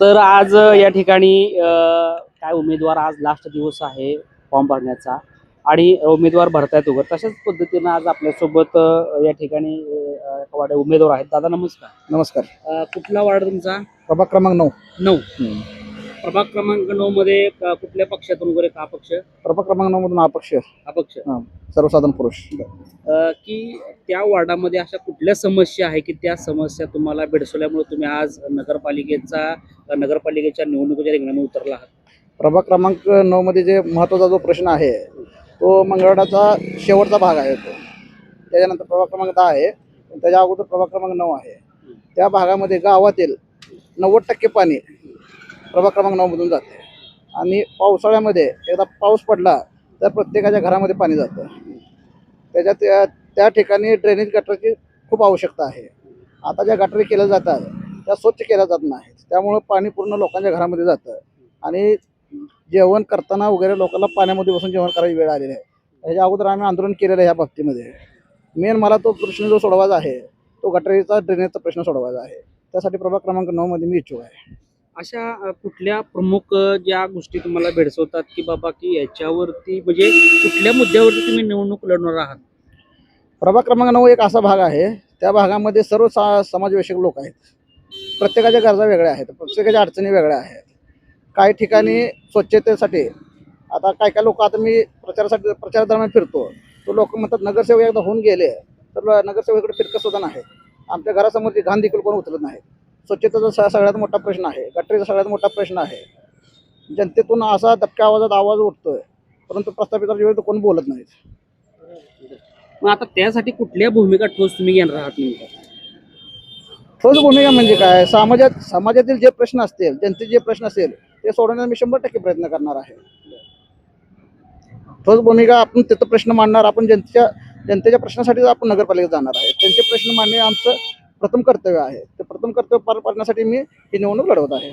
तर आज या ठिकाणी अ, काय उमेदवार आज लास्ट दिवस आहे फॉर्म भरण्याचा आणि उमेदवार भरतायत वगैरे तशाच पद्धतीनं आज आपल्यासोबत या ठिकाणी वाडे उमेदवार आहेत. दादा नमस्कार. नमस्कार. कुठला वार्ड तुमचा? प्रभाग क्रमांक नऊ. नऊ. प्रभाग क्रमांक नऊ मध्ये क- कुठल्या पक्षातून वगैरे? का पक्ष प्रभाग क्रमांक नऊ मधून अपक्ष. हा पक्ष सर्वसाधारण पुरुष. अ, की त्या वार्डामध्ये अशा कुठल्या समस्या आहे की त्या समस्या तुम्हाला भेडसवल्यामुळे तुम्ही आज नगरपालिकेचा नगरपालिकेच्या निवडणुकीच्या रिंगणामध्ये उतरला आहात? प्रभाग क्रमांक नऊ मध्ये जे महत्त्वाचा जो प्रश्न आहे तो मंगळवारचा शेवटचा भाग आहे तो. त्याच्यानंतर प्रभाग क्रमांक दहा आहे. पण त्याच्या अगोदर प्रभाग क्रमांक नऊ आहे. त्या भागामध्ये गावातील नव्वद टक्के पाणी प्रभाग क्रमांक नऊमधून जाते. आणि पावसाळ्यामध्ये एकदा पाऊस पडला तर प्रत्येकाच्या घरामध्ये पाणी जातं. त्याच्यात त्या त्या ठिकाणी ड्रेनेज गटरची खूप आवश्यकता आहे. आता ज्या गटरी केल्या जातात त्या स्वच्छ केल्या जात नाहीत. त्यामुळं पाणी पूर्ण लोकांच्या घरामध्ये जातं. आणि जेवण करताना वगैरे लोकांना पाण्यामध्ये बसून जेवण करायची वेळ आलेली आहे. ह्याच्या अगोदर आम्ही आंदोलन केलेलं आहे ह्या बाबतीमध्ये. मेन मला तो प्रश्न जो सोडवायचा आहे तो गटरीचा ड्रेनेजचा प्रश्न सोडवायचा आहे. त्यासाठी प्रभाग क्रमांक नऊमध्ये मी इच्छुक आहे. अशा कुठल्या प्रमुख ज्या गोष्टी तुम्हाला भेडसवतात की बाबा की याच्यावरती म्हणजे कुठल्या मुद्द्यावरती तुम्ही निवडणूक लढणार आहात? प्रभाग क्रमांक नऊ एक असा भाग आहे. त्या भागामध्ये सर्व सा समाजवेशक लोक आहेत. प्रत्येकाच्या गरजा वेगळ्या आहेत. प्रत्येकाच्या अडचणी वेगळ्या आहेत. काही ठिकाणी स्वच्छतेसाठी आता काय काय लोक आता मी प्रचारासाठी प्रचारादरम्यान फिरतो. तो लोक म्हणतात नगरसेवक एकदा होऊन गेले तर नगरसेवकाकडे फिरकत सुद्धा नाही. आमच्या घरासमोरची घाण देखील कोण उचलत नाही. स्वच्छतेचा स- सगळ्यात मोठा प्रश्न आहे. गटरीचा सगळ्यात मोठा प्रश्न आहे. जनतेतून असा दबक्या आवाजात आवाज उठतोय. परंतु प्रस्थापिताच्या विरुद्ध कोण बोलत नाहीत? मग आता त्यासाठी कुठल्या भूमिका ठोस तुम्ही घेणार आहात नेमकं? ठोस भूमिका म्हणजे काय? समाजात समाजातील जे प्रश्न असतील जनतेचे जे प्रश्न असेल ते सोडवण्याचा मी शंभर टक्के प्रयत्न करणार आहे. ठोस भूमिका आपण तिथं प्रश्न मांडणार आपण जनतेच्या जनतेच्या प्रश्नासाठी आपण नगरपालिकेत जाणार आहे त्यांचे प्रश्न मांडणे आमचं प्रथम कर्तव्य आहे. ते प्रथम कर्तव्य पार पाडण्यासाठी मी ही निवडणूक लढवत आहे.